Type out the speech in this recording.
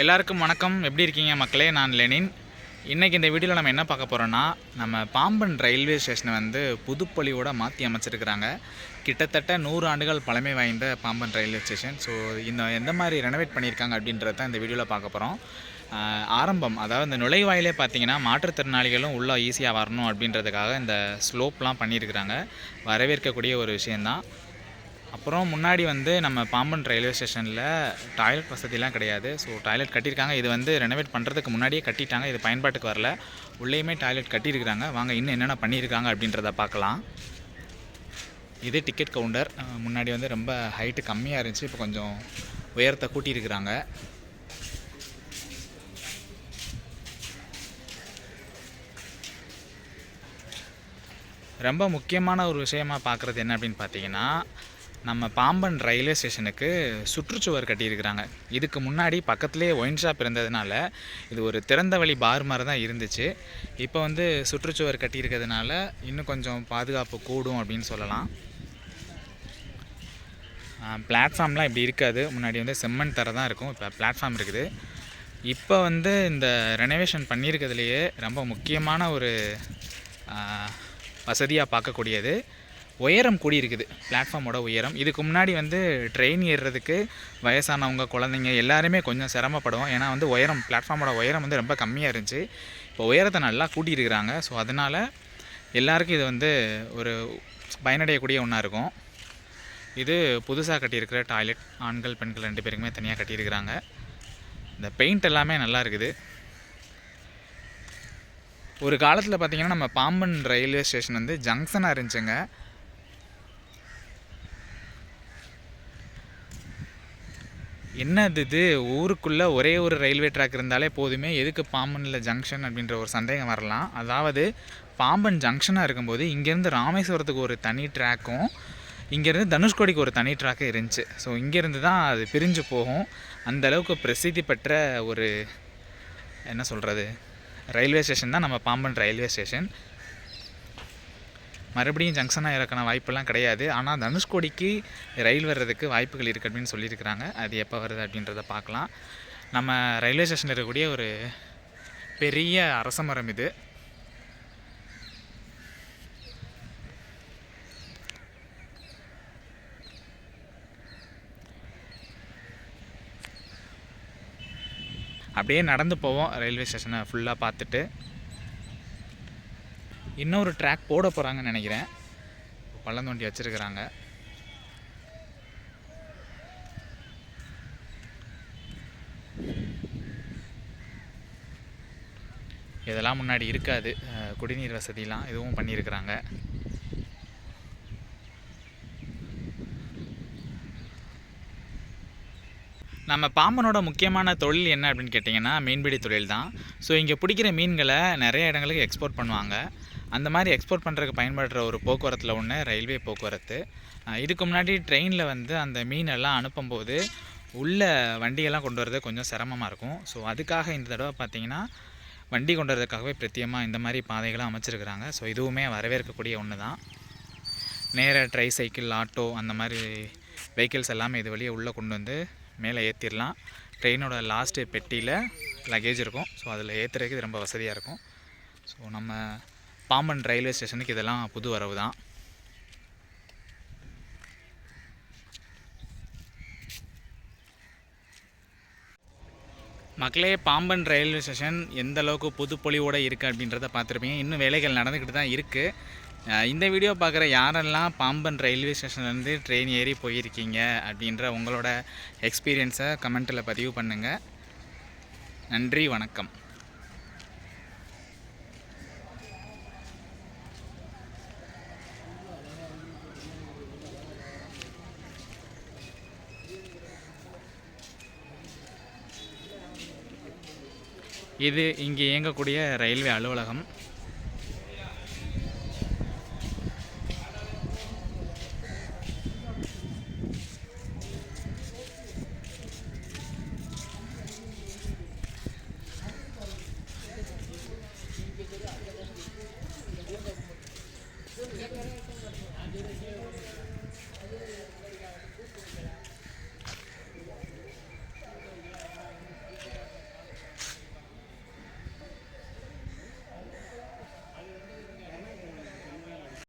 எல்லாருக்கும் வணக்கம். எப்படி இருக்கீங்க மக்களே? நான் லெனின். இன்றைக்கி இந்த வீடியோவில் நம்ம என்ன பார்க்க போகிறோன்னா நம்ம பாம்பன் ரயில்வே ஸ்டேஷனை வந்து புதுப்பொலியோட மாற்றி அமைச்சிருக்கிறாங்க. கிட்டத்தட்ட நூறு ஆண்டுகள் பழமை வாய்ந்த பாம்பன் ரயில்வே ஸ்டேஷன். ஸோ இந்த எந்த மாதிரி ரெனோவேட் பண்ணியிருக்காங்க அப்படின்றத தான் இந்த வீடியோவில் பார்க்க போகிறோம் ஆரம்பம் அதாவது இந்த நுழைவாயிலே பார்த்தீங்கன்னா மாற்றுத்திறனாளிகளும் உள்ளே ஈஸியாக வரணும் அப்படின்றதுக்காக இந்த ஸ்லோப்லாம் பண்ணியிருக்கிறாங்க. வரவேற்கக்கூடிய ஒரு விஷயந்தான் அப்புறம் முன்னாடி வந்து நம்ம பாம்பன் ரயில்வே ஸ்டேஷனில் டாய்லெட் வசதிலாம் கிடையாது. ஸோ டாய்லெட் கட்டியிருக்காங்க. இது வந்து ரெனோவேட் பண்ணுறதுக்கு முன்னாடியே கட்டிட்டாங்க. இது பயன்பாட்டுக்கு வரல. உள்ளேயுமே டாய்லெட் கட்டியிருக்கிறாங்க. வாங்க இன்னும் என்னென்ன பண்ணியிருக்காங்க அப்படின்றத பார்க்கலாம். இது டிக்கெட் கவுண்டர் முன்னாடி வந்து ரொம்ப ஹைட்டு கம்மியாக இருந்துச்சு. இப்போ கொஞ்சம் உயரத்தை கூட்டியிருக்கிறாங்க. ரொம்ப முக்கியமான ஒரு விஷயமாக பார்க்குறது என்ன அப்படின்னு பார்த்தீங்கன்னா நம்ம பாம்பன் ரயில்வே ஸ்டேஷனுக்கு சுற்றுச்சுவர் கட்டியிருக்கிறாங்க. இதுக்கு முன்னாடி பக்கத்துலேயே ஒயின் ஷாப் இருந்ததுனால இது ஒரு திறந்த வழி பார் மாதிரி தான் இருந்துச்சு. இப்போ வந்து சுற்றுச்சுவர் கட்டியிருக்கிறதுனால இன்னும் கொஞ்சம் பாதுகாப்பு கூடும் அப்படின்னு சொல்லலாம். பிளாட்ஃபார்ம்லாம் இப்படி இருக்காது. முன்னாடி வந்து செம்மண் தர தான் இருக்கும். இப்போ பிளாட்ஃபார்ம் இருக்குது. இப்போ வந்து இந்த ரெனோவேஷன் பண்ணியிருக்கிறதுலையே ரொம்ப முக்கியமான ஒரு வசதியாக பார்க்கக்கூடியது. உயரம் கூடி இருக்குது பிளாட்ஃபார்மோட உயரம். இதுக்கு முன்னாடி வந்து ட்ரெயின் ஏறுறதுக்கு வயசானவங்க குழந்தைங்க எல்லாருமே கொஞ்சம் சிரமப்படுவோம். ஏன்னா வந்து உயரம் பிளாட்ஃபார்மோட உயரம் வந்து ரொம்ப கம்மியாக இருந்துச்சு. இப்போ உயரத்தை நல்லா கூட்டியிருக்கிறாங்க. ஸோ அதனால் எல்லாருக்கும் இது வந்து ஒரு பயனடையக்கூடிய ஒன்றா இருக்கும். இது புதுசாக கட்டியிருக்கிற டாய்லெட் ஆண்கள் பெண்கள் ரெண்டு பேருக்குமே தனியாக கட்டியிருக்கிறாங்க. இந்த பெயிண்ட் எல்லாமே நல்லா இருக்குது. ஒரு காலத்தில் பார்த்திங்கன்னா நம்ம பாம்பன் ரயில்வே ஸ்டேஷன் வந்து ஜங்ஷனாக இருந்துச்சுங்க. என்னது இது? ஊருக்குள்ளே ஒரே ஒரு ரயில்வே ட்ராக் இருந்தாலே போதுமே. எதுக்கு பாம்பனில் ஜங்ஷன் அப்படின்ற ஒரு சந்தேகம் வரலாம். அதாவது பாம்பன் ஜங்ஷனாக இருக்கும்போது இங்கேருந்து ராமேஸ்வரத்துக்கு ஒரு தனி ட்ராக்கும் இங்கேருந்து தனுஷ்கோடிக்கு ஒரு தனி ட்ராக்கு இருந்துச்சு. ஸோ இங்கேருந்து தான் அது பிரிஞ்சு போகும். அந்த அளவுக்கு பிரசித்தி பெற்ற ஒரு என்ன சொல்கிறது ரயில்வே ஸ்டேஷன் தான் நம்ம பாம்பன் ரயில்வே ஸ்டேஷன் மறுபடியும் ஜங்ஷனாக இறக்கின வாய்ப்பெல்லாம் கிடையாது. ஆனால் தனுஷ்கோடிக்கு ரயில் வர்றதுக்கு வாய்ப்புகள் இருக்குது அப்படின்னு சொல்லியிருக்கிறாங்க. அது எப்போ வருது அப்படின்றத பார்க்கலாம். நம்ம ரயில்வே ஸ்டேஷனில் இருக்கக்கூடிய ஒரு பெரிய அரச மரம் இது. அப்படியே நடந்து போவோம் ரயில்வே ஸ்டேஷனை ஃபுல்லாக பார்த்துட்டு. இன்னொரு ட்ராக் போட போகிறாங்கன்னு நினைக்கிறேன். பள்ளம் தோண்டி வச்சுருக்கிறாங்க. இதெல்லாம் முன்னாடி இருக்காது. குடிநீர் வசதிலாம் இதுவும் பண்ணியிருக்கிறாங்க. நம்ம பாம்பனோட முக்கியமான தொழில் என்ன அப்படின்னு கேட்டிங்கன்னா மீன்பிடி தொழில் தான் ஸோ இங்கே பிடிக்கிற மீன்களை நிறைய இடங்களுக்கு எக்ஸ்போர்ட் பண்ணுவாங்க. அந்த மாதிரி எக்ஸ்போர்ட் பண்ணுறதுக்கு பயன்படுற ஒரு போக்குவரத்தில் ஒன்று ரயில்வே போக்குவரத்து. இதுக்கு முன்னாடி ட்ரெயினில் வந்து அந்த மீனெல்லாம் அனுப்பும்போது உள்ள வண்டியெல்லாம் கொண்டு வரது கொஞ்சம் சிரமமாக இருக்கும். ஸோ அதுக்காக இந்த தடவை பார்த்திங்கன்னா வண்டி கொண்டு வரதுக்காகவே பிரத்தியமாக இந்த மாதிரி பாதைகளாக அமைச்சிருக்கிறாங்க. ஸோ இதுவுமே வரவேற்கக்கூடிய ஒன்று தான் நேராக ட்ரை சைக்கிள் ஆட்டோ அந்த மாதிரி வெஹிக்கிள்ஸ் எல்லாமே இது வழியே உள்ளே கொண்டு வந்து மேலே ஏற்றிடலாம் ட்ரெயினோட லாஸ்ட்டு பெட்டியில் லக்கேஜ் இருக்கும். ஸோ அதில் ஏற்றுறதுக்கு இது ரொம்ப வசதியாக இருக்கும். ஸோ நம்ம பாம்பன் ரயில்வே ஸ்டேஷனுக்கு இதெல்லாம் புது வரவு தான். மக்களே பாம்பன் ரயில்வே ஸ்டேஷன் எந்த அளவுக்கு புதுப்பொலிவோடு இருக்குது அப்படின்றத பார்த்துருப்பீங்க. இன்னும் வேலைகள் நடந்துக்கிட்டு தான் இருக்குது இந்த வீடியோ பார்க்குற யாரெல்லாம் பாம்பன் ரயில்வே ஸ்டேஷன்லேருந்து ட்ரெயின் ஏறி போயிருக்கீங்க அப்படின்ற உங்களோட எக்ஸ்பீரியன்ஸை கமெண்ட்டில் பதிவு பண்ணுங்கள் நன்றி வணக்கம். இது இங்கே இயங்கக்கூடிய ரயில்வே அலுவலகம்.